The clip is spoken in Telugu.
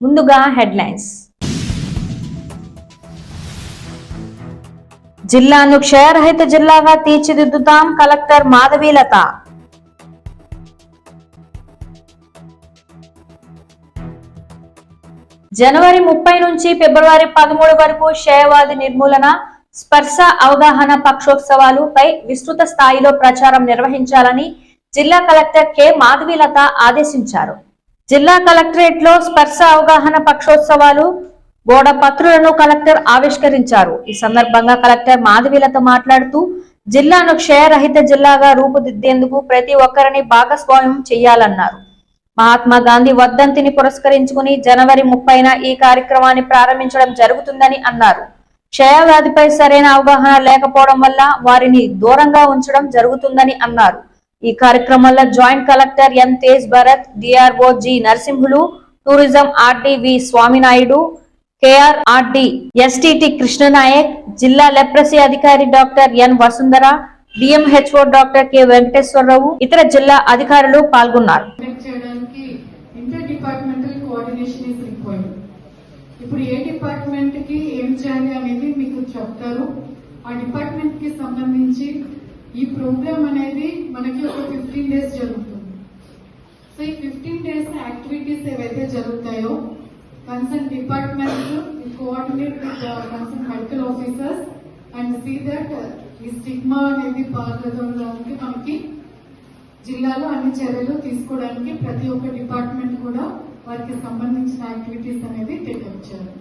ముందుగా హెడ్లైన్స్. జిల్లాను క్షయరహిత జిల్లాగా తీర్చిదిద్దుతాం కలెక్టర్ మాధవీలత జనవరి ముప్పై నుంచి ఫిబ్రవరి పదమూడు వరకు క్షయవాది నిర్మూలన స్పర్శ అవగాహన పక్షోత్సవాలు పై విస్తృత స్థాయిలో ప్రచారం నిర్వహించాలని జిల్లా కలెక్టర్ కె మాధవీలత ఆదేశించారు. జిల్లా కలెక్టరేట్లో స్పర్శ అవగాహన పక్షోత్సవాలు గోడ పత్రులను కలెక్టర్ ఆవిష్కరించారు. ఈ సందర్భంగా కలెక్టర్ మాధవీలతో మాట్లాడుతూ జిల్లాను క్షయరహిత జిల్లాగా రూపుదిద్దేందుకు ప్రతి ఒక్కరిని భాగస్వామ్యం చేయాలన్నారు మహాత్మా గాంధీ వర్ధంతిని పురస్కరించుకుని జనవరి ముప్పైన ఈ కార్యక్రమాన్ని ప్రారంభించడం జరుగుతుందని అన్నారు. క్షయవ్యాధిపై సరైన అవగాహన లేకపోవడం వల్ల వారిని దూరంగా ఉంచడం జరుగుతుందని అన్నారు. ఈ కార్యక్రమంలో joint collector N Tej Bharat DRO G Narasimhulu tourism RD V Swaminaidu KR RD STT Krishnanaik జిల్లా లెప్రసీ అధికారి doctor N Vasundhara DMHO doctor K Venkateswararao ఇతర జిల్లా అధికారులు పాల్గొన్నారు. ఇప్పుడు ఏ డిపార్ట్మెంట్కి ఏం చేయాలి అనేది మీకు చెప్తారు. ఆ డిపార్ట్మెంట్కి సంబంధించి ఈ ప్రోగ్రామ్ అనేది మనకి ఒక ఫిఫ్టీన్ డేస్ జరుగుతుంది సో ఈ ఫిఫ్టీన్ డేస్ యాక్టివిటీస్ ఏవైతే జరుగుతాయో concern department coordinate with concern medical officers and see that ఈ స్టిగ్మా అనేది పాల్గొనడానికి మనకి జిల్లాలో అన్ని చర్యలు తీసుకోవడానికి ప్రతి ఒక్క డిపార్ట్మెంట్ కూడా వారికి సంబంధించిన యాక్టివిటీస్ అనేది టేకప్ చేయాలి.